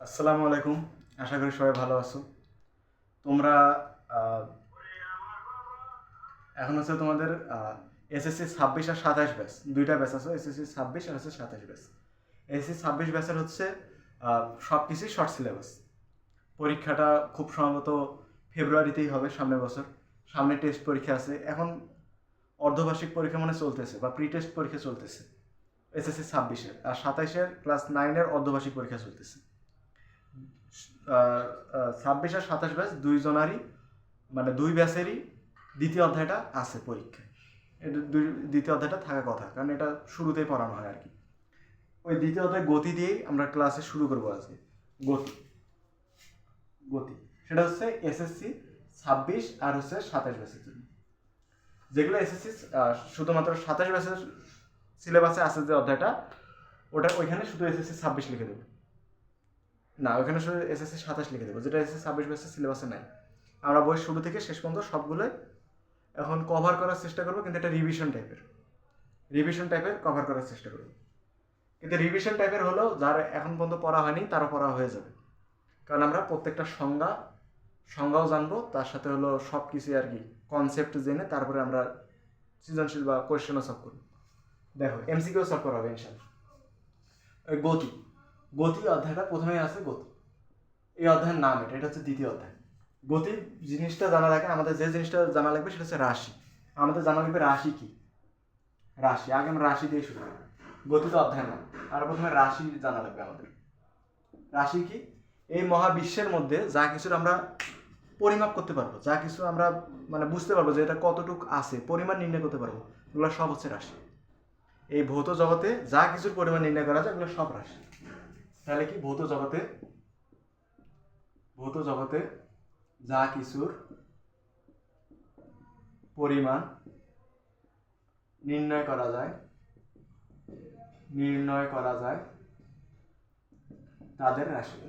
আসসালামু আলাইকুম। আশা করি সবাই ভালো আছো। তোমরা এখন হচ্ছে তোমাদের এসএসসি ছাব্বিশ আর সাতাশ ব্যাচ। দুইটা ব্যাচ আছে, এসএসসি ছাব্বিশ আর হচ্ছে সাতাশ ব্যাচ। এসএসসি ছাব্বিশ ব্যাচের হচ্ছে সব কিছুই শর্ট সিলেবাস পরীক্ষাটা খুব সম্ভবত ফেব্রুয়ারিতেই হবে, সামনের বছর। সামনে টেস্ট পরীক্ষা আছে। এখন অর্ধবার্ষিক পরীক্ষা মানে চলতেছে, বা প্রি টেস্ট পরীক্ষা চলতেছে, এসএসসি ছাব্বিশের। আর সাতাইশের ক্লাস নাইনের অর্ধবার্ষিক পরীক্ষা চলতেছে। ছাব্বিশ আর সাতাশ ব্যাচ দুইজনারই মানে দুই ব্যাচেরই দ্বিতীয় অধ্যায়টা আছে পরীক্ষায়। এটা দুই, দ্বিতীয় অধ্যায়টা থাকা কথা, কারণ এটা শুরুতেই পড়ানো হয় আর কি। ওই দ্বিতীয় অধ্যায় গতি দিয়েই আমরা ক্লাসে শুরু করব আজকে। গতি। গতি। সেটা হচ্ছে এসএসসি ছাব্বিশ আর হচ্ছে সাতাশ ব্যাচের জন্য। যেগুলো এসএসসি শুধুমাত্র সাতাশ ব্যাচের সিলেবাসে আছে যে অধ্যায়টা, ওটা ওইখানে শুধু এসএসসি ছাব্বিশ লিখে দেবো। না ওইখানে শুধু এসএসসি সাতাশ লিখে দেবো, যেটা এসএসসি ছাব্বিশ ব্যাচের সিলেবাসে নাই। আমরা বই শুরু থেকে শেষ পর্যন্ত সবগুলোই এখন কভার করার চেষ্টা করব, কিন্তু এটা রিভিশন টাইপের রিভিশন টাইপের কভার করার চেষ্টা করব। কিন্তু রিভিশন টাইপের হলেও যার এখন পর্যন্ত পড়া হয়নি, তারও পড়া হয়ে যাবে। কারণ আমরা প্রত্যেকটা সংজ্ঞা, সংজ্ঞাও জানব, তার সাথে হলো সব কিছুই আর কি কনসেপ্ট জেনে তারপরে আমরা সৃজনশীল বা কোয়েশ্চেনও সলভ করব। দেখো এমসিকিউ সলভ করা হবে, ইনশাল্লাহ। গতি। গতি অধ্যায়টা প্রথমেই আছে গতি। এই অধ্যায়ের নাম এটা এটা হচ্ছে দ্বিতীয় অধ্যায়। গতি জিনিসটা জানা লাগে আমাদের যে জিনিসটা জানা লাগবে সেটা হচ্ছে রাশি। আমাদের জানা লাগবে রাশি কি? রাশি, আগে আমরা রাশি দিয়ে শুরু গতি তো অধ্যায় না আর প্রথমে রাশি জানা লাগবে আমাদের। রাশি কি? এই মহাবিশ্বের মধ্যে যা কিছুর আমরা পরিমাপ করতে পারব, যা কিছু আমরা মানে বুঝতে পারব যে এটা কতটুক আছে, পরিমাণ নির্ণয় করতে পারব, এগুলো সব হচ্ছে রাশি। এই ভৌত জগতে যা কিছুর পরিমাণ নির্ণয় করা যায়, এগুলো সব রাশি। তাহলে কি ভৌত জগতে ভৌত জগতে যা কিছুর পরিমাণ নির্ণয় করা যায়, নির্ণয় করা যায় তাদের রাশি।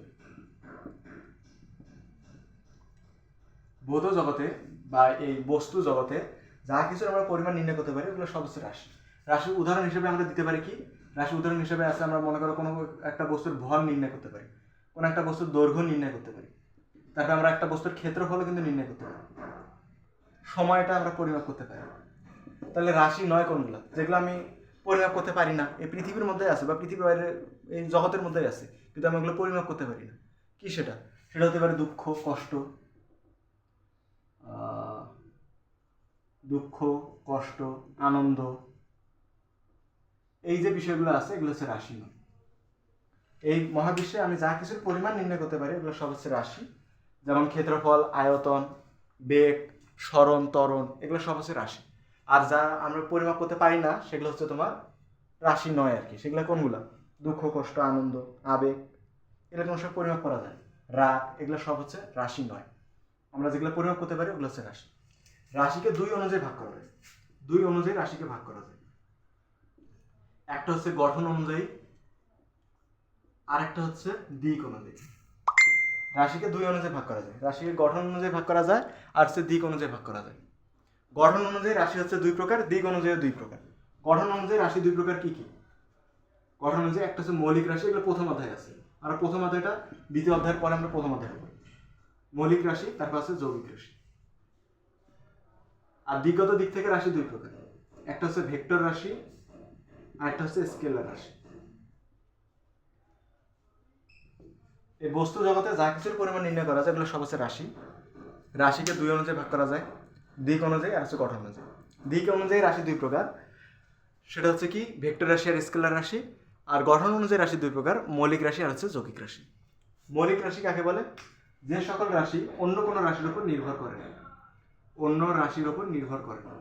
ভৌত জগতে বা এই বস্তু জগতে যা কিছু আমরা পরিমাণ নির্ণয় করতে পারি ওগুলো সব হচ্ছে রাশি রাশির উদাহরণ হিসেবে আমরা দিতে পারি কি রাশি উদাহরণ হিসেবে আছে, আমরা মনে করো কোনো একটা বস্তুর ভর নির্ণয় করতে পারি। কোনো একটা বস্তুর দৈর্ঘ্য নির্ণয় করতে পারি। তারপরে আমরা একটা বস্তুর ক্ষেত্রফলও কিন্তু নির্ণয় করতে পারি। সময়টা আমরা পরিমাপ করতে পারি। তাহলে রাশি নয় কোনগুলো যেগুলো আমি পরিমাপ করতে পারি না, এই পৃথিবীর মধ্যে আছে বা পৃথিবীর বাইরে, এই জগতের মধ্যেই আছে, কিন্তু আমি ওগুলো পরিমাপ করতে পারি না। কি সেটা? সেটা হতে পারে দুঃখ, কষ্ট দুঃখ, কষ্ট, আনন্দ এই যে বিষয়গুলো আছে, এগুলো হচ্ছে রাশি নয় এই মহাবিশ্বে আমি যা কিছুর পরিমাণ নির্ণয় করতে পারি, এগুলো সব হচ্ছে রাশি। যেমন ক্ষেত্রফল, আয়তন, বেগ, স্মরণ, ত্বরণ, এগুলো সব হচ্ছে রাশি। আর যা আমরা পরিমাপ করতে পারি না, সেগুলো হচ্ছে তোমার রাশি নয় আর কি। সেগুলো কোনগুলো? দুঃখ, কষ্ট, আনন্দ, আবেগ, এগুলো কোনো সব পরিমাপ করা যায় রাগ, এগুলো সব হচ্ছে রাশি নয়। আমরা যেগুলো পরিমাপ করতে পারি, ওগুলো হচ্ছে রাশি। রাশিকে দুই অনুযায়ী ভাগ করা যায়। দুই অনুযায়ী রাশিকে ভাগ করা যায়। একটা হচ্ছে গঠন অনুযায়ী আর একটা হচ্ছে দিক অনুযায়ী। রাশিকে দুই অনুযায়ী ভাগ করা যায়। রাশিকে গঠন অনুযায়ী ভাগ করা যায়, আর হচ্ছে দিক অনুযায়ী ভাগ করা যায়। গঠন অনুযায়ী রাশি হচ্ছে দুই প্রকার, দিক অনুযায়ী দুই প্রকার। গঠন অনুযায়ী রাশি দুই প্রকার কি কি? গঠন অনুযায়ী একটা হচ্ছে মৌলিক রাশি, এগুলো প্রথম অধ্যায় আছে। আর প্রথম অধ্যায়টা দ্বিতীয় অধ্যায়ের পরে আমরা প্রথম অধ্যায় পড়ি মৌলিক রাশি, তারপর আছে যৌগিক রাশি। আর দিকগত দিক থেকে রাশি দুই প্রকার। একটা হচ্ছে ভেক্টর রাশি আর একটা হচ্ছে স্কেলার রাশি। এই বস্তু জগতে যা কিছুর পরিমাণ নির্ণয় করা যায়, এগুলো সব হচ্ছে রাশি। রাশিকে দুই অনুযায়ী ভাগ করা যায়, দিক অনুযায়ী আর হচ্ছে গঠন অনুযায়ী। দিক অনুযায়ী রাশি দুই প্রকার। সেটা হচ্ছে কি, ভেক্টর রাশি আর স্কেলার রাশি, আর গঠন অনুযায়ী রাশি দুই প্রকার, মৌলিক রাশি আর হচ্ছে যৌগিক রাশি। মৌলিক রাশি কাকে বলে? যে সকল রাশি অন্য কোনো রাশির উপর নির্ভর করে না। অন্য রাশির উপর নির্ভর করে না।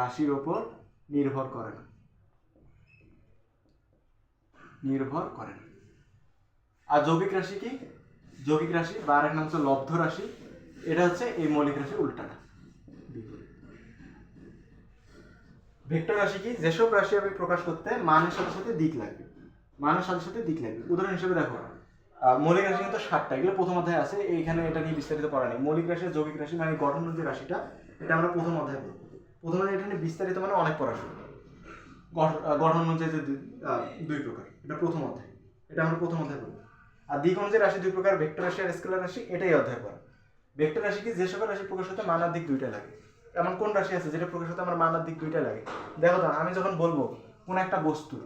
রাশির ওপর নির্ভর করে না। নির্ভর করে। না আর যৌগিক রাশি কি? যৌগিক রাশি বা আরেক নাম হচ্ছে লব্ধ রাশি। এটা হচ্ছে এই মৌলিক রাশির উল্টাটা। ভেক্টর রাশি কি? যেসব রাশি আমি প্রকাশ করতে মানের সাথে সাথে দিক লাগবে। মানের সাথে সাথে দিক লাগবে। উদাহরণ হিসেবে দেখো মৌলিক রাশি কিন্তু সাতটা এগুলো প্রথম অধ্যায় আছে, এইখানে এটা নিয়ে বিস্তারিত পড়া নেই। মৌলিক রাশি, যৌগিক রাশি মানে গঠন যে রাশিটা, এটা আমরা প্রথম অধ্যায় পড়ব প্রথম অধ্যায় এটা নিয়ে বিস্তারিত মানে অনেক পড়াশোনা গঠন অনুযায়ী যে দুই প্রকার। এটা প্রথম অধ্যায়। এটা আমরা প্রথম অধ্যায় পড়ব। আর অনুযায়ী রাশি দুই প্রকার, ভেক্টর রাশি আর স্কেলার রাশি, এটাই অধ্যায় করা ভেক্টর রাশি কি যে সকল রাশি প্রকাশ হতে মানার দিক দুইটা লাগে। এমন কোন রাশি আছে যেটা প্রকাশ হতে আমার মানার দিক দুইটা লাগে? দেখো তো, আমি যখন বলব, কোন একটা বস্তু,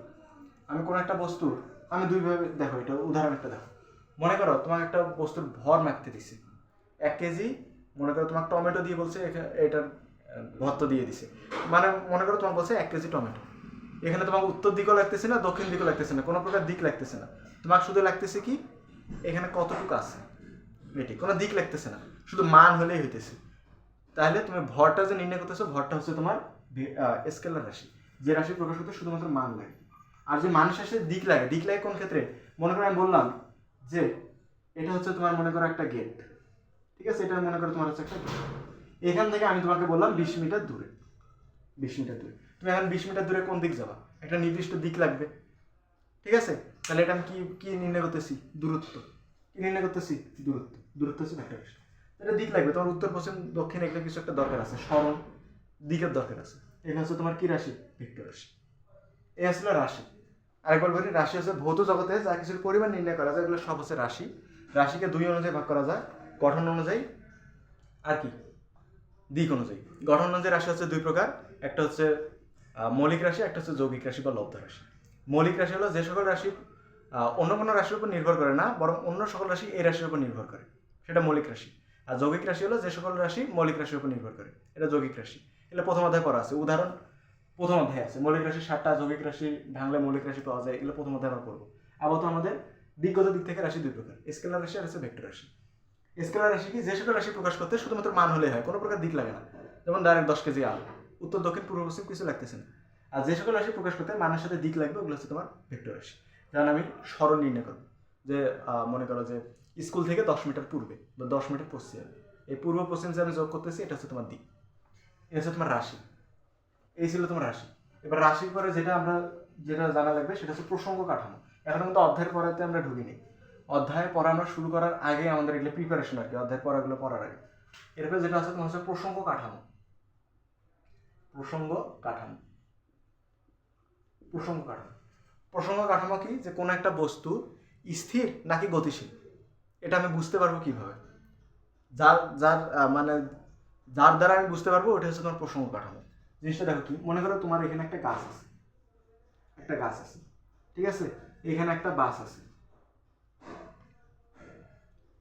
আমি কোন একটা বস্তু, আমি দুইভাবে দেখো এটা উদাহরণ একটা দেখো। মনে করো, তোমার একটা বস্তুর ভর মাপতে দিছে। এক কেজি, মনে করো তোমার টমেটো দিয়ে বলছে এটার ভর্ত দিয়ে দিছে। মানে মনে করো তোমার বলছে এক কেজি টমেটো। এখানে তোমার উত্তর দিকও লাগতেছে না, দক্ষিণ দিকও লাগতেছে না, কোনো প্রকার দিক লাগতেছে না। তোমার শুধু লাগতেছে কি? এখানে কতটুকু আছে? এটি, কোনো দিক লাগতেছে না, শুধু মান হলেই হইতেছে। তাহলে তুমি ভরটা যে নির্ণয় করতেছো, ভরটা হচ্ছে তোমার স্কেলার রাশি। যে রাশি প্রকাশ করতে শুধুমাত্র মান লাগে। আর যে মানুষ আসে দিক লাগে দিক লাগে কোন ক্ষেত্রে? মনে করো আমি বললাম যে এটা হচ্ছে তোমার মনে করো একটা গেট ঠিক আছে? এটা মনে করো তোমার হচ্ছে একটা গেট এখান থেকে আমি তোমাকে বললাম বিশ মিটার দূরে। বিশ মিটার দূরে। তুমি এখন বিশ মিটার দূরে কোন দিক যাবা? একটা নির্দিষ্ট দিক লাগবে। ঠিক আছে? তাহলে এটা আমি কি কি নির্ণয় করতেছি? দূরত্ব। কি নির্ণয় করতেছি? দূরত্ব। দূরত্ব হচ্ছে ভেক্টর এটা দিক লাগবে। তোমার উত্তর, পশ্চিম, দক্ষিণ এগুলো কিছু একটা দরকার আছে। স্মরণ দিকের দরকার আছে। এখানে হচ্ছে তোমার কি রাশি? ভেক্টর রাশি। এই আসলে রাশি। আরেকবার বলি, রাশি হচ্ছে ভৌত জগতে যা কিছুর পরিমাণ নির্ণয় করা যায়, এগুলো সব হচ্ছে রাশি। রাশিকে দুই অনুযায়ী ভাগ করা যায়। গঠন অনুযায়ী আর কি? দিক অনুযায়ী। গঠন অনুযায়ী রাশি হচ্ছে দুই প্রকার। একটা হচ্ছে মৌলিক রাশি, একটা হচ্ছে যৌগিক রাশি বা লব্ধ রাশি। মৌলিক রাশি হলো যে সকল রাশি অন্য কোনো রাশির উপর নির্ভর করে না, বরং অন্য সকল রাশি এই রাশির উপর নির্ভর করে। সেটা মৌলিক রাশি। আর যৌগিক রাশি হলো যে সকল রাশি মৌলিক রাশির উপর নির্ভর করে। এটা যৌগিক রাশি। এটা প্রথম অধ্যায় পড়া আছে। উদাহরণ, প্রথম অধ্যায় আছে। মৌলিক রাশি সাতটা, যৌগিক রাশি ভাঙলে মৌলিক রাশি পাওয়া যায়। এগুলো প্রথম অধ্যায় আমরা পড়ব। আবার তো আমাদের দিকগত দিক থেকে রাশি দুই প্রকার। স্কেলার রাশি আর হচ্ছে ভেক্টর রাশি। স্কেলার রাশি কি? যে সকল রাশি প্রকাশ করতে শুধুমাত্র মান হলে হয়। কোনো প্রকার দিক লাগে না। যেমন ডাইরেক্ট দশ কেজি আলু। উত্তর, দক্ষিণ, পূর্ব, পশ্চিম কিছু লাগতেছে না। আর যে সকল রাশি প্রকাশ করতে মানের সাথে দিক লাগবে, ওগুলো হচ্ছে তোমার ভেক্টর রাশি। যেমন আমি স্মরণ নির্ণয় করব, যে মনে করো যে, স্কুল থেকে দশ মিটার পূর্বে বা দশ মিটার পশ্চিমে। এই পূর্ব, পশ্চিম যে আমি যোগ করতেছি, এটা হচ্ছে তোমার দিক। এটা হচ্ছে তোমার রাশি। এই ছিল তোমার রাশি। এবার রাশির পরে যেটা আমরা, যেটা জানা লাগবে, সেটা হচ্ছে প্রসঙ্গ কাঠামো। এখন কিন্তু অধ্যায়ের পড়াতে আমরা ঢুকিনি। অধ্যায় পড়ানো শুরু করার আগে আমাদের এগুলো প্রিপারেশন আর কি, অধ্যায় পড়াগুলো পড়ার আগে। এরপরে যেটা আছে, তোমার হচ্ছে প্রসঙ্গ কাঠামো। প্রসঙ্গ কাঠামো। প্রসঙ্গ কাঠামো। প্রসঙ্গ কাঠামো কি? যে কোনো একটা বস্তু স্থির নাকি গতিশীল? এটা আমি বুঝতে পারব কীভাবে? যার যার মানে যার দ্বারা আমি বুঝতে পারব ওটা হচ্ছে তোমার প্রসঙ্গ কাঠামো। জিনিসটা দেখো কি? মনে করো তোমার এখানে একটা গাছ আছে। একটা গাছ আছে। ঠিক আছে? এখানে একটা বাস আছে।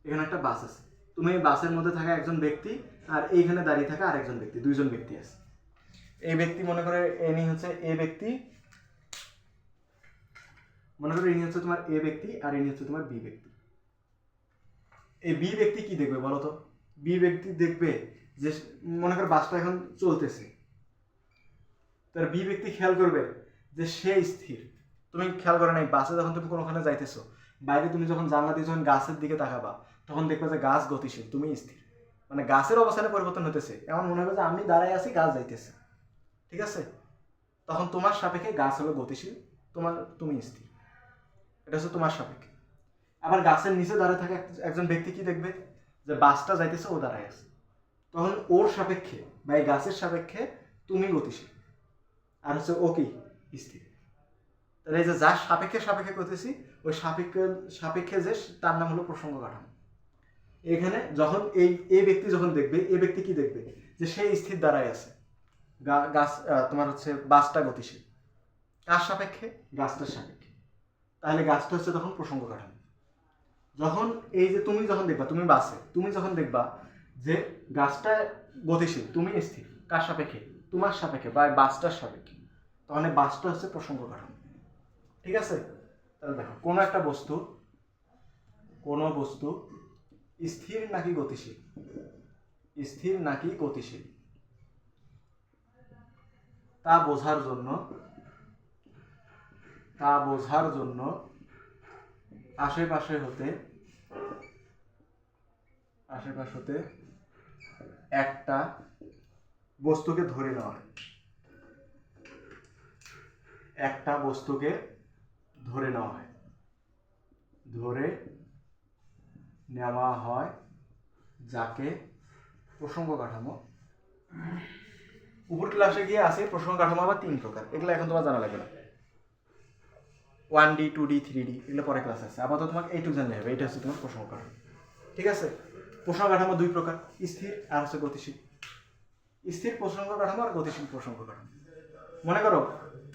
এখানে একটা বাস আছে। তুমি এই বাসের মধ্যে থাকা একজন ব্যক্তি আর এইখানে দাঁড়িয়ে থাকা আরেকজন ব্যক্তি, দুইজন ব্যক্তি আছে। এই ব্যক্তি মনে করে এনি হচ্ছে এ ব্যক্তি। মনে করো ইনি হচ্ছে তোমার এ ব্যক্তি আর ইনি হচ্ছে তোমার বি ব্যক্তি। এই বি ব্যক্তি কি দেখবে বলো তো? বি ব্যক্তি দেখবে যে মনে করো বাসটা এখন চলতেছে। তার বি ব্যক্তি খেয়াল করবে যে সে স্থির। তুমি খেয়াল করে নাই, বাসে যখন তুমি কোনোখানে যাইতেছো, বাইরে তুমি যখন জানলা দিয়ে যখন গাছের দিকে তাকাবা, তখন দেখবে যে গাছ গতিশীল, তুমি স্থির। মানে গাছের অবস্থানে পরিবর্তন হতেছে এমন মনে হবে যে আমি দাঁড়ায় আছি, গাছ যাইতেছে। ঠিক আছে? তখন তোমার সাপেক্ষে গাছ হবে গতিশীল, তোমার, তুমি স্থির। এটা হচ্ছে তোমার সাপেক্ষে। আবার গাছের নিচে দাঁড়িয়ে থাকা একজন ব্যক্তি কি দেখবে? যে বাসটা যাইতেছে, ও দাঁড়ায় আছে। তখন ওর সাপেক্ষে বা এই গাছের সাপেক্ষে তুমি গতিশীল। আর হচ্ছে ও কি? স্থির। তাহলে এই যে যার সাপেক্ষে সাপেক্ষে করতেছি, ওই সাপেক্ষে সাপেক্ষে যে তার নাম হলো প্রসঙ্গ কাঠামো। এখানে যখন এই এই ব্যক্তি যখন দেখবে, এই ব্যক্তি কি দেখবে? যে সে স্থির দাঁড়ায় আছে। গাছ তোমার হচ্ছে বাসটা গতিশীল। কার সাপেক্ষে? গাছটার সাপেক্ষে। তাহলে গাছটা হচ্ছে তখন প্রসঙ্গ কাঠামো। যখন এই যে তুমি যখন দেখবা, তুমি বাসে, তুমি যখন দেখবা যে গাছটা গতিশীল, তুমি স্থির, কার সাপেক্ষে? তোমার সাপেক্ষে বা বাসটার সাপেক্ষে। তখন এই বাসটা হচ্ছে প্রসঙ্গ কাঠামো। ঠিক আছে? তাহলে দেখো, কোনো একটা বস্তু, কোনো বস্তু স্থির নাকি গতিশীল? স্থির নাকি গতিশীল? তা বোঝার জন্য, তা বোঝার জন্য আশেপাশে হতে, আশেপাশ হতে একটা বস্তুকে ধরে নেওয়া হয়। একটা বস্তুকে ধরে নেওয়া হয়। ধরে নেওয়া হয় যাকে প্রসঙ্গ কাঠামো উপর ক্লাসে গিয়ে আছে প্রসঙ্গ কাঠামো আবার তিন প্রকার। এগুলো এখন তোমার জানা লাগবে না। One D two D three D এগুলো পরে ক্লাস আছে। আপাতত তোমাকে এইটুকু জানলে হবে এটা হচ্ছে তোমার প্রশ্ন কাঠামো। ঠিক আছে? প্রশ্ন কাঠামো দুই প্রকার, স্থির আর হচ্ছে গতিশীল। স্থির প্রসঙ্গ কাঠামো আর গতিশীল প্রসঙ্গ কাঠামো। মনে করো,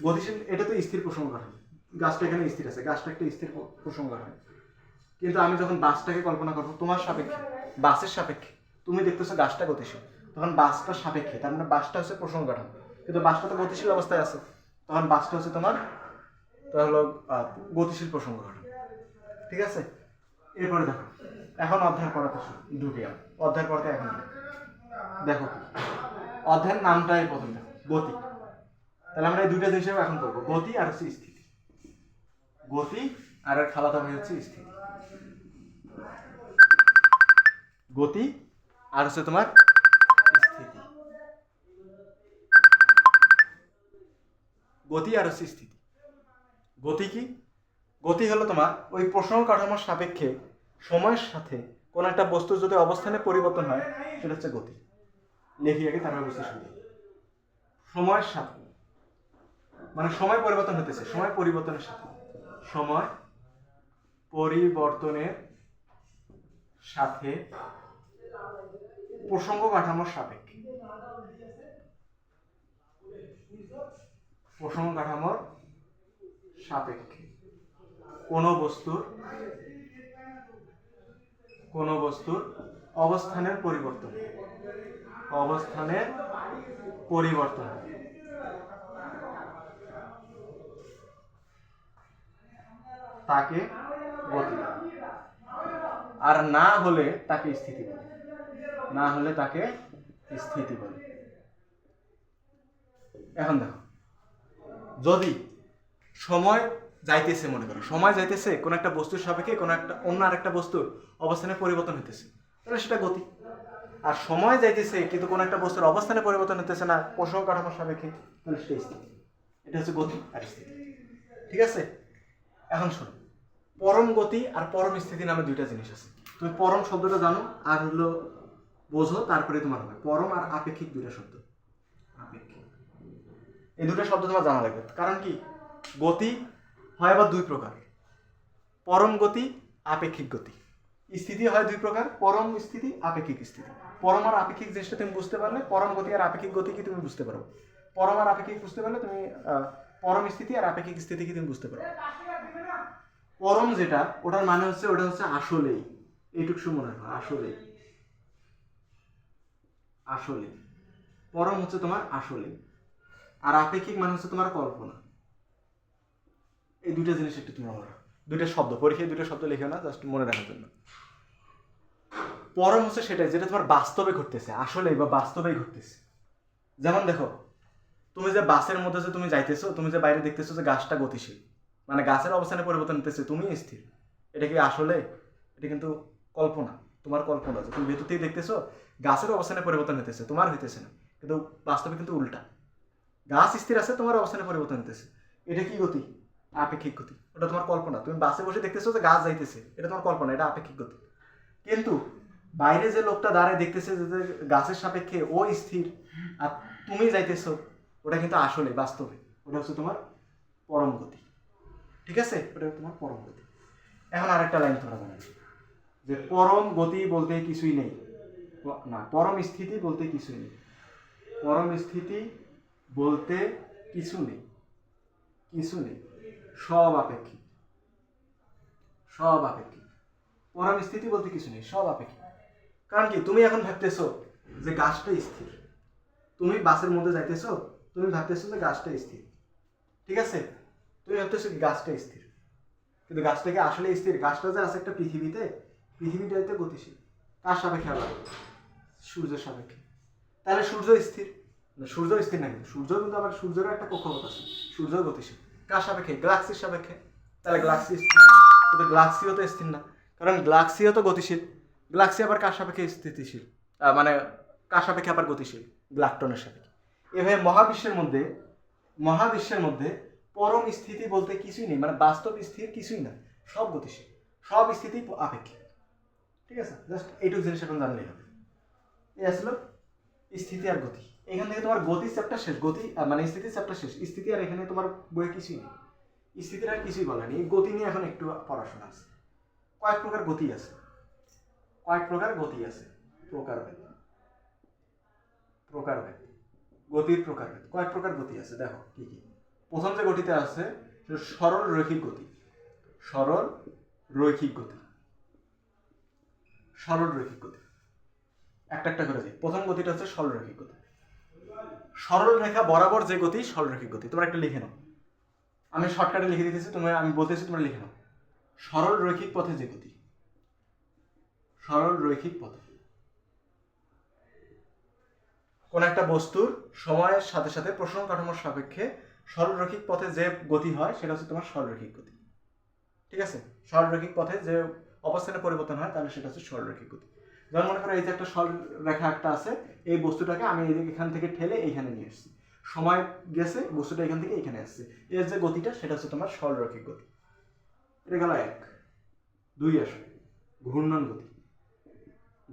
গতিশীল এটা তো স্থির প্রসঙ্গ কাঠামো। গাছটা এখানে স্থির আছে, গাছটা একটা স্থির প্রসঙ্গ কাঠামো। কিন্তু আমি যখন বাসটাকে কল্পনা করব, তোমার সাপেক্ষে, বাসের সাপেক্ষে, তুমি দেখতেছো গাছটা গতিশীল। তখন বাসটা সাপেক্ষে, তার মানে বাসটা হচ্ছে প্রসঙ্গ কাঠামো কিন্তু বাসটা তো গতিশীল অবস্থায় আছে। তখন বাসটা হচ্ছে তোমার তো হলো গতিশীল প্রসঙ্গ কাঠামো ঠিক আছে? এরপরে দেখো। এখন অধ্যায় পড়াতে ঢুকে অধ্যায় পড়াতে এখন দেখো অধ্যায়ের নামটাই প্রথম দেখো গতি। তাহলে আমরা এই দুইটা জিনিস এখন করব গতি আর হচ্ছে স্থিতি। গতি আর এর খালাতো ভাই হচ্ছে স্থিতি। গতি আর হচ্ছে তোমার গতি আর হচ্ছে স্থিতি গতি কি? গতি হলো তোমার ওই প্রসঙ্গ কাঠামোর সাপেক্ষে সময়ের সাথে কোন একটা বস্তুর যদি অবস্থানে পরিবর্তন হয়, সেটা হচ্ছে গতি। লেখি আগে তারপর বুঝতে শুরু সময়ের সাথে। মানে সময় পরিবর্তন হতেছে সময় পরিবর্তনের সাথে। সময় পরিবর্তনের সাথে প্রসঙ্গ কাঠামোর সাপেক্ষে। প্রসঙ্গ কাঠামোর সাপেক্ষে কোন বস্তুর কোন বস্তুর অবস্থানের পরিবর্তন। অবস্থানের পরিবর্তন। তাকে গতি। আর না হলে তাকে স্থিতি বলে। না হলে তাকে স্থিতি বলে। এখন দেখো। যদি সময় যাইতেছে, মনে করো সময় যাইতেছে, কোন একটা বস্তুর সাপেক্ষে কোন একটা অন্য আরেকটা বস্তুর অবস্থানে পরিবর্তন হইতেছে, তাহলে সেটা গতি। আর সময় যাইতেছে, কিন্তু কোন একটা বস্তুর অবস্থানে পরিবর্তন হতেছে না প্রসঙ্গ কাঠামোর সাপেক্ষে, তাহলে সেটা স্থিতি এটা হচ্ছে গতি আর স্থিতি। ঠিক আছে? এখন শোনো, পরম গতি আর পরম স্থিতি নামে দুইটা জিনিস আছে। তুমি পরম শব্দটা জানো, আর হলো বোঝো, তারপরে তোমার হবে পরম আর আপেক্ষিক দুইটা শব্দ। এই দুটো শব্দ তোমার জানা লাগবে। কারণ কি? গতি হয় আবার দুই প্রকার। পরম গতি, আপেক্ষিক গতি। স্থিতি হয় দুই প্রকার, পরম স্থিতি, আপেক্ষিক স্থিতি। পরম আর আপেক্ষিক জিনিসটা তুমি বুঝতে পারলে, পরম গতি আর আপেক্ষিক গতি কি তুমি বুঝতে পারো? পরম আর আপেক্ষিক বুঝতে পারলে তুমি পরম স্থিতি আর আপেক্ষিক স্থিতি কি তুমি বুঝতে পারো? পরম যেটা, ওটার মানে হচ্ছে, ওটা হচ্ছে আসলেই। এইটুকু মনে রাখো আসলেই। আসলে পরম হচ্ছে তোমার আসলে আর আপেক্ষিক মানে হচ্ছে তোমার কল্পনা। এই দুইটা জিনিস একটু তুমি মনে দুইটা শব্দ, পরীক্ষায় দুটো শব্দ লিখে না জাস্ট মনে রাখার জন্য। পরম হচ্ছে সেটাই, যেটা তোমার বাস্তবে ঘটতেছে, আসলেই বা বাস্তবেই ঘটতেছে। যেমন দেখো, তুমি যে বাসের মধ্যে যে তুমি যাইতেছো, তুমি যে বাইরে দেখতেছো যে গাছটা গতিশীল মানে গাছের অবস্থানে পরিবর্তন হতেছে তুমি স্থির। এটা কি আসলে? এটা কিন্তু কল্পনা, তোমার কল্পনা তুমি ভেতর থেকে দেখতেছো, গাছের অবস্থানে পরিবর্তন হতেছে তোমার হইতেছে না। কিন্তু বাস্তবে কিন্তু উল্টা। গাছ স্থির আছে, তোমার অবস্থানে পরিবর্তন হতেছে এটা কি গতি? আপেক্ষিক গতি। ওটা তোমার কল্পনা। তুমি বাসে বসে দেখতেছো যে গাছ যাইতেছে। এটা তোমার কল্পনা, এটা আপেক্ষিক গতি। কিন্তু বাইরে যে লোকটা দাঁড়ায় দেখতেছে যে গাছের সাপেক্ষে ও স্থির, আর তুমি যাইতেছো, ওটা কিন্তু আসলে, বাস্তবে। ওটা হচ্ছে তোমার পরম গতি। ঠিক আছে? ওটা তোমার পরম গতি। এখন আরেকটা লাইন তোমরা জানো যে পরম গতি বলতে কিছুই নেই। না, পরম স্থিতি বলতে কিছুই নেই। পরম স্থিতি বলতে কিছু নেই কিছু নেই, সব আপেক্ষিক। সব আপেক্ষিক। পরম স্থিতি বলতে কিছু নেই, সব আপেক্ষিক। কারণ কি, তুমি এখন ভাবতেছো যে গাছটা স্থির। তুমি বাসের মধ্যে যাইতেছো, তুমি ভাবতেছো যে গাছটা স্থির। ঠিক আছে? তুমি ভাবতেছো গাছটা স্থির। কিন্তু গাছটাকে আসলে স্থির? গাছটা যে আছে একটা পৃথিবীতে পৃথিবীটা তো গতিশীল। কার সাপেক্ষে আবার সূর্যের সাপেক্ষে। তাহলে সূর্য স্থির। সূর্য স্থির না কিন্তু সূর্য কিন্তু আবার সূর্যের একটা কক্ষপথ আছে। সূর্য গতিশীল। কার সাপেক্ষে? গ্লাক্সির সাপেক্ষে। তাহলে গ্লাক্সি স্থির গ্লাক্সিও তো স্থির না। কারণ গ্লাক্সিও তো গতিশীল। গ্লাক্সি আবার কার সাপেক্ষে স্থিতিশীল? মানে কার সাপেক্ষে আবার গতিশীল? গ্লাকটনের সাপেক্ষে। এভাবে মহাবিশ্বের মধ্যে মহাবিশ্বের মধ্যে পরম স্থিতি বলতে কিছুই নেই। মানে বাস্তব স্থির কিছুই না। সব গতিশীল। সব স্থিতি আপেক্ষিক। ঠিক আছে? জাস্ট এইটুকু জিনিস এখন জানলেই হবে। এই আসলো স্থিতি আর গতি। এখান থেকে তোমার গতি চ্যাপ্টার শেষ, গতি মানে স্থিতি চ্যাপ্টার শেষ। স্থিতি আর এখানে তোমার বইয়ে কিছুই নেই। স্থিতির আর কিছুই বলেনি এই গতি নিয়ে এখন একটু পড়াশোনা আছে। কয়েক প্রকার গতি আছে। কয়েক প্রকার গতি আছে। প্রকারভেদ। প্রকারভেদ। গতির প্রকারভেদ। কয়েক প্রকার গতি আছে, দেখো, কি কি। প্রথম যে গতিতে আছে সরল রৈখিক গতি। সরল রৈখিক গতি। সরল রৈখিক গতি। একটা একটা করে যাই প্রথম গতিটা হচ্ছে সরল রৈখিক গতি। সরল রেখা বরাবর যে গতি, সরল রৈখিক গতি। তোমরা একটা লিখে নাও। আমি শর্টকাটে লিখে দিতেছি তোমরা আমি বলতেছি, তোমরা লিখে নাও। সরল রৈখিক পথে যে গতি। সরল রৈখিক পথে। কোন একটা বস্তুর সময়ের সাথে সাথে প্রশ্ন কাঠামোর সাপেক্ষে সরলরৈখিক পথে যে গতি হয়, সেটা হচ্ছে তোমার সরলরৈখিক গতি। ঠিক আছে? সরলরৈখিক পথে যে অবস্থানে পরিবর্তন হয়, তাহলে সেটা হচ্ছে সরলরৈখিক গতি। যেমন মনে করো, এই যে একটা সরল রেখা একটা আছে এই বস্তুটাকে আমি এই এখান থেকে ঠেলে এইখানে নিয়ে এসেছি সময় গেছে, বস্তুটা এখান থেকে এখানে আসছে। এর যে গতিটা, সেটা হচ্ছে তোমার সরলরৈখিক গতি। এটা গেল এক, দুই আসে। ঘূর্ণন গতি।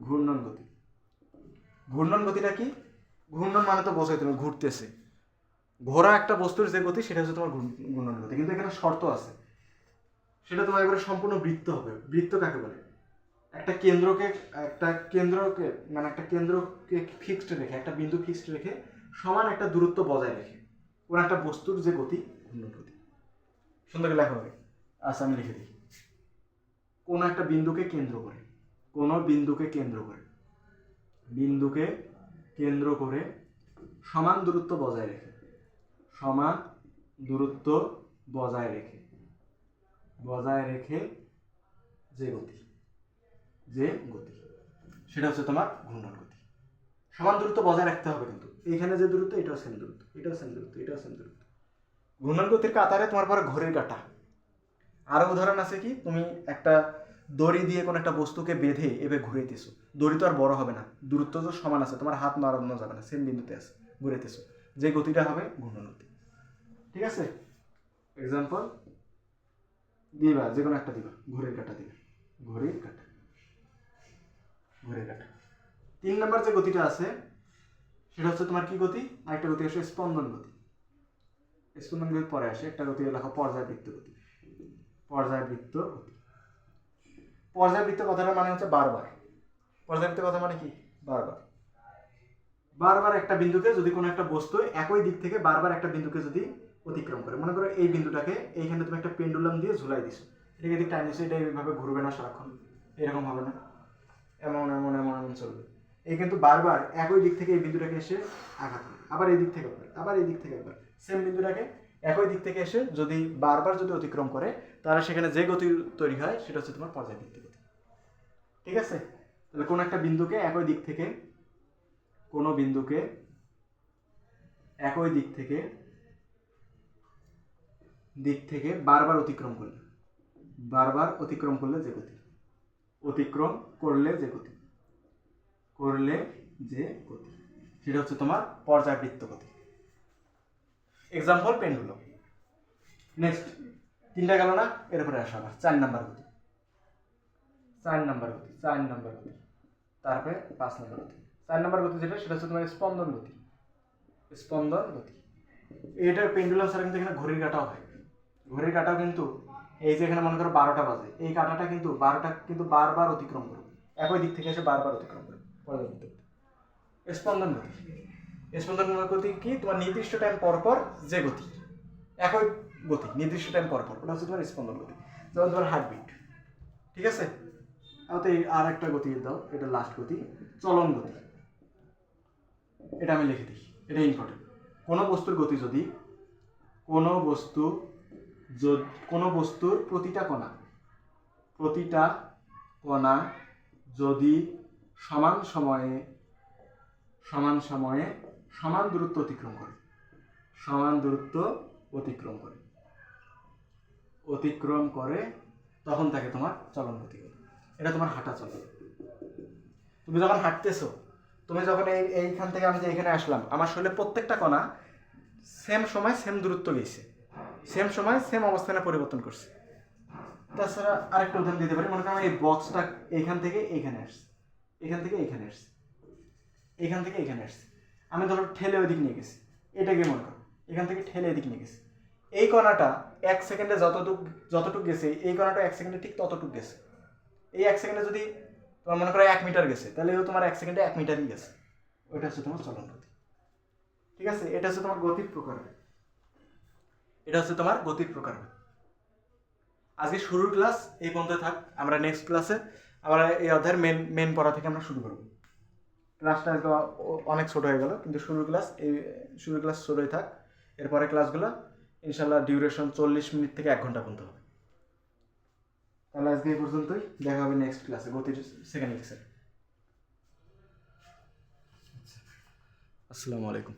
ঘূর্ণন গতি। ঘূর্ণন গতিটা কি? ঘূর্ণন মানে তো বোঝাই তুমি, ঘুরতেছে। ঘোরা একটা বস্তুর যে গতি, সেটা হচ্ছে তোমার ঘূর্ণ- ঘূর্ণন গতি। কিন্তু এখানে শর্ত আছে। সেটা তোমার একবারে সম্পূর্ণ বৃত্ত হবে। বৃত্ত কাকে বলে? একটা কেন্দ্রকে একটা কেন্দ্রকে মানে একটা কেন্দ্রকে ফিক্সড রেখে, একটা বিন্দু ফিক্সড রেখে সমান একটা দূরত্ব বজায় রেখে কোন একটা বস্তুর যে গতি ঘূর্ণন গতি। সুন্দর লেখা হবে আচ্ছা আমি লিখে দিই। কোন একটা বিন্দুকে কেন্দ্র করে, কোন বিন্দুকে কেন্দ্র করে, বিন্দুকে কেন্দ্র করে সমান দূরত্ব বজায় রেখে, সমান দূরত্ব বজায় রেখে বজায় রেখে যে গতি। যে গতি। সেটা হচ্ছে তোমার ঘূর্ণন গতি। সমান দূরত্ব বজায় রাখতে হবে কিন্তু। এইখানে যে দূরত্ব এটাও সেম দূরত্ব এটাও সেম দূরত্ব এটাও সেম দূরত্ব। ঘূর্ণন গতির কাতারে তোমার পরে ঘড়ির কাটা। আরও উদাহরণ আছে কি? তুমি একটা দড়ি দিয়ে কোনো একটা বস্তুকে বেঁধে এভাবে ঘুরাইতেছো। দড়ি তো আর বড় হবে না। দূরত্ব তো সমান আছে তোমার হাত নাড়ানো যাবে না সেম বিন্দুতে আছে ঘুরাইতেছো। যে গতিটা হবে ঘূর্ণন গতি। ঠিক আছে? এক্সাম্পল দিবা যে কোনো একটা দিবা ঘড়ির কাটা দিবা। ঘড়ির কাটা। ঘড়ির কাটা তিন নম্বর যে গতিটা আছে, সেটা হচ্ছে তোমার কি গতি? আরেকটা গতি আসে স্পন্দন গতি। স্পন্দন গতির পরে আসে, একটা গতি লেখা পর্যায়বৃত্ত গতি। পর্যায়বৃত্ত গতি। পর্যায়বৃত্ত কথাটা মানে হচ্ছে বারবার। পর্যায়বৃত্ত কথা মানে কি? বারবার। বারবার একটা বিন্দুকে যদি কোনো একটা বস্তু একই দিক থেকে বারবার একটা বিন্দুকে যদি অতিক্রম করে, মনে করো এই বিন্দুটাকে এইখানে তুমি একটা পেন্ডুলাম দিয়ে ঝুলাই দিছো। এটাকে এদিক টাইম এটা এইভাবে ঘুরবে না সারাক্ষণ, এরকম হবে না। এমন এমন এমন এমন চলবে। এই কিন্তু বারবার একই দিক থেকে এই বিন্দুটাকে এসে আঘাত আবার এই দিক থেকে একবার, আবার এই দিক থেকে একবার। সেম বিন্দুটাকে একই দিক থেকে এসে যদি বারবার যদি অতিক্রম করে, তাহলে সেখানে যে গতি তৈরি হয়, সেটা হচ্ছে তোমার পর্যায়বৃত্ত গতি। ঠিক আছে? তাহলে কোনো একটা বিন্দুকে একই দিক থেকে, কোনো বিন্দুকে একই দিক থেকে দিক থেকে বারবার অতিক্রম করলে, বারবার অতিক্রম করলে যে গতি। অতিক্রম করলে যে গতি করলে যে গতি সেটা হচ্ছে তোমার পর্যায়বৃত্ত গতি এক্সাম্পল পেন্ডুলাম নেক্সট তিনটা গেল না? এরপরে আসা আবার। চার নাম্বার গতি চার নাম্বার গতি চার নাম্বার গতি তারপরে পাঁচ নাম্বার গতি চার নাম্বার গতি যেটা, সেটা হচ্ছে তোমার স্পন্দন গতি স্পন্দন গতি এটা পেন্ডুলাম ছাড়া কিন্তু এখানে ঘড়ির কাটাও হয়। ঘড়ির কাটাও কিন্তু এই যে এখানে মনে করো বারোটা বাজে, এই কাটাটা কিন্তু বারোটা কিন্তু বারবার অতিক্রম করবে। একই দিক থেকে এসে বারবার অতিক্রম করবে। স্পন্দন গতি। স্পন্দন গতি কি? তোমার নির্দিষ্ট টাইম পর পর যে গতি। একই গতি, নির্দিষ্ট টাইম পর পর। ওটা হচ্ছে তোমার স্পন্দন গতি। যেমন তোমার হার্টবিট ঠিক আছে? এই আর একটা গতি দাও, এটা লাস্ট গতি। চলন গতি। এটা আমি লিখে দিই। এটা ইম্পর্টেন্ট কোনো বস্তুর গতি যদি, কোনো বস্তু কোনো বস্তুর প্রতিটা কণা। প্রতিটা কণা যদি সমান সময়ে সমান সময়ে সমান দূরত্ব অতিক্রম করে। সমান দূরত্ব অতিক্রম করে। অতিক্রম করে তখন তাকে তোমার চলন গতি বলে। এটা তোমার হাঁটা চলন। তুমি যখন হাঁটতেছো, তুমি যখন এই, এইখান থেকে আমি যে এখানে আসলাম, আমার শরীরে প্রত্যেকটা কণা সেম সময় সেম দূরত্ব গেছে। সেম সময়, সেম অবস্থানে পরিবর্তন করছে। তাছাড়া আরেকটা উদাহরণ দিতে পারি। মনে করো আমার এই বক্সটা এইখান থেকে এইখানে আসছে। এখান থেকে এইখানে আসছে। এখান থেকে এখানে আসছে। আমি ধরো ঠেলে ওইদিক নিয়ে গেছি। এটাকে মনে করো, এখান থেকে ঠেলে এদিক নিয়ে গেছি। এই কণাটা এক সেকেন্ডে যতটুক যতটুক গেছে, এই কণাটা এক সেকেন্ডে ঠিক ততটুক গেছে। এই এক সেকেন্ডে যদি তোমার মনে করো এক মিটার গেছে, তাহলে তোমার এক সেকেন্ডে এক মিটারই গেছে। ওইটা হচ্ছে তোমার চলন গতি। ঠিক আছে? এটা হচ্ছে তোমার গতির প্রকার। এটা হচ্ছে তোমার গতির প্রকার আজকে শুরুর ক্লাস এই পর্যন্ত থাক, আমরা নেক্সট ক্লাসে আমরা এই অধ্যায়ের মেন মেন পড়া থেকে আমরা শুরু করব। ক্লাসটা আজকে অনেক ছোট হয়ে গেল, কিন্তু শুরুর ক্লাস এই শুরুর ক্লাস ছোটই থাক। এরপরে ক্লাসগুলো ইনশাল্লাহ ডিউরেশন চল্লিশ মিনিট থেকে এক ঘণ্টা পর্যন্ত হবে। তাহলে আজকে এই পর্যন্তই, দেখা হবে নেক্সট ক্লাসে গতির সেকেন্ড লেকচার আসসালামু আলাইকুম।